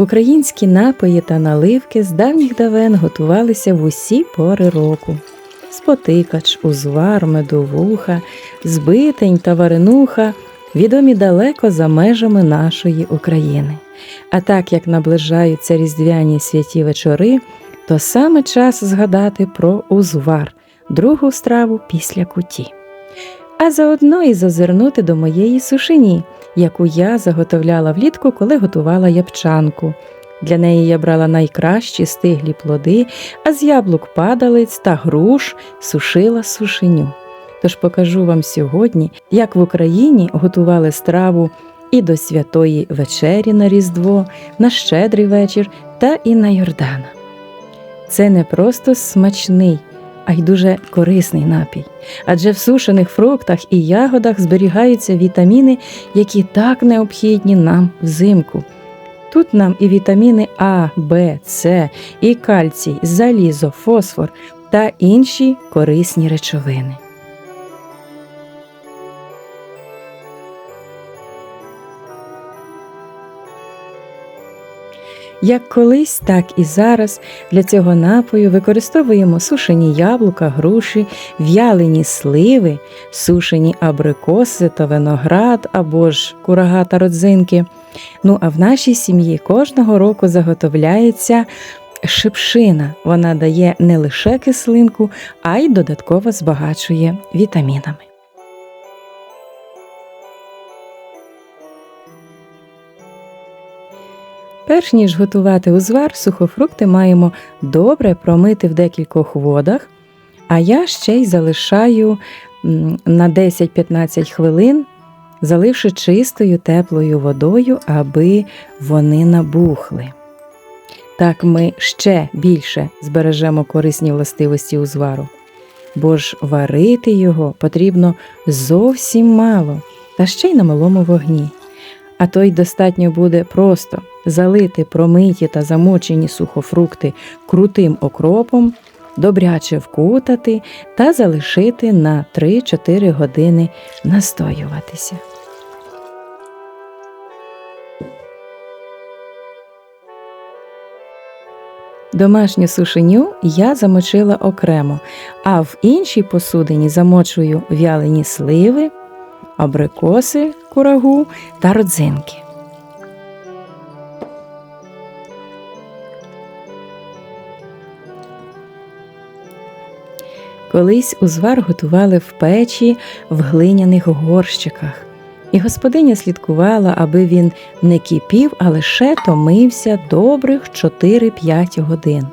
Українські напої та наливки з давніх давен готувалися в усі пори року. Спотикач, узвар, медовуха, збитень та варенуха відомі далеко за межами нашої України. А так як наближаються різдвяні святі вечори, то саме час згадати про узвар, другу страву після куті. А заодно і зазирнути до моєї сушині, яку я заготовляла влітку, коли готувала ябчанку. Для неї я брала найкращі стиглі плоди, а з яблук падалиць та груш сушила сушеню. Тож покажу вам сьогодні, як в Україні готували страву і до святої вечері на Різдво, на щедрий вечір та і на Йордана. Це не просто смачний, а й дуже корисний напій, адже в сушених фруктах і ягодах зберігаються вітаміни, які так необхідні нам взимку. Тут нам і вітаміни А, Б, С, і кальцій, залізо, фосфор та інші корисні речовини. Як колись, так і зараз для цього напою використовуємо сушені яблука, груші, в'ялені сливи, сушені абрикоси та виноград або ж курага та родзинки. Ну а в нашій сім'ї кожного року заготовляється шипшина. Вона дає не лише кислинку, а й додатково збагачує вітамінами. Перш ніж готувати узвар, сухофрукти маємо добре промити в декількох водах, а я ще й залишаю на 10-15 хвилин, заливши чистою теплою водою, аби вони набухли. Так ми ще більше збережемо корисні властивості узвару, бо ж варити його потрібно зовсім мало, та ще й на малому вогні. А то й достатньо буде просто залити промиті та замочені сухофрукти крутим окропом, добряче вкутати та залишити на 3-4 години настоюватися. Домашню сушеню я замочила окремо, а в іншій посудині замочую вялені сливи, абрикоси, курагу та родзинки. Колись узвар готували в печі в глиняних горщиках, і господиня слідкувала, аби він не кипів, а лише томився добрих 4-5 годин.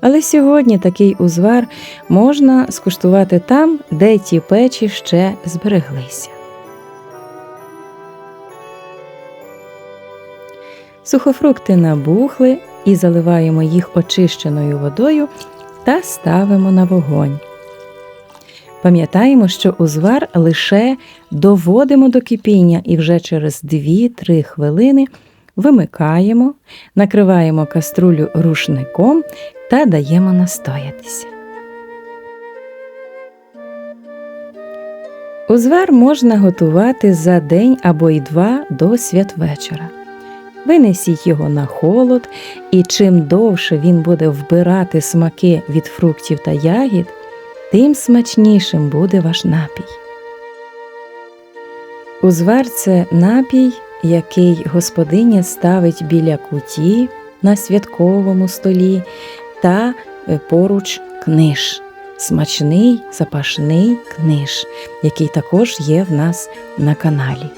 Але сьогодні такий узвар можна скуштувати там, де ті печі ще збереглися. Сухофрукти набухли і заливаємо їх очищеною водою та ставимо на вогонь. Пам'ятаємо, що узвар лише доводимо до кипіння і вже через 2-3 хвилини вимикаємо, накриваємо каструлю рушником та даємо настоятися. Узвар можна готувати за день або й два до святвечора. Винесіть його на холод, і чим довше він буде вбирати смаки від фруктів та ягід, тим смачнішим буде ваш напій. Узвар це напій, який господиня ставить біля куті на святковому столі та е, поруч книж. Смачний запашний книж, який також є в нас на каналі.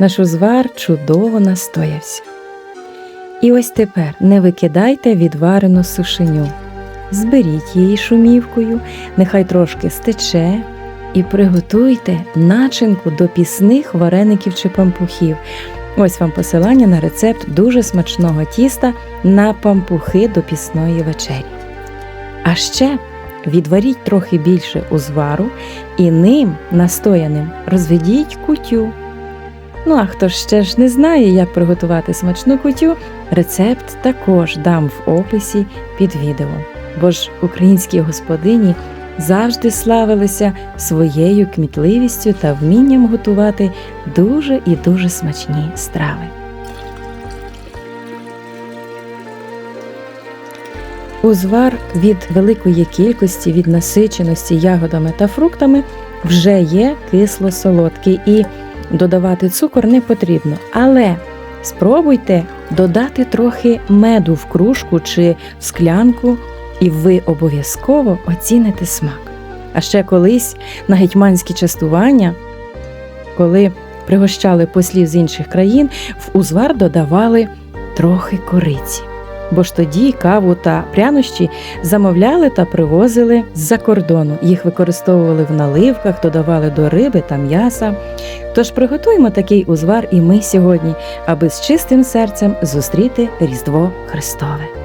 Наш узвар чудово настоявся. І ось тепер не викидайте відварену сушеню. Зберіть її шумівкою, нехай трошки стече, і приготуйте начинку до пісних вареників чи пампухів. Ось вам посилання на рецепт дуже смачного тіста на пампухи до пісної вечері. А ще відваріть трохи більше узвару і ним, настояним, розведіть кутю. Ну а хто ще ж не знає, як приготувати смачну кутю, рецепт також дам в описі під відео. Бо ж українські господині завжди славилися своєю кмітливістю та вмінням готувати дуже і дуже смачні страви. Узвар від великої кількості від насиченості ягодами та фруктами вже є кисло солодкий і додавати цукор не потрібно. Але спробуйте додати трохи меду в кружку чи в склянку, і ви обов'язково оціните смак. А ще колись на гетьманські частування, коли пригощали послів з інших країн, в узвар додавали трохи кориці. Бо ж тоді каву та прянощі замовляли та привозили з-за кордону. Їх використовували в наливках, додавали до риби та м'яса. Тож приготуємо такий узвар і ми сьогодні, аби з чистим серцем зустріти Різдво Христове.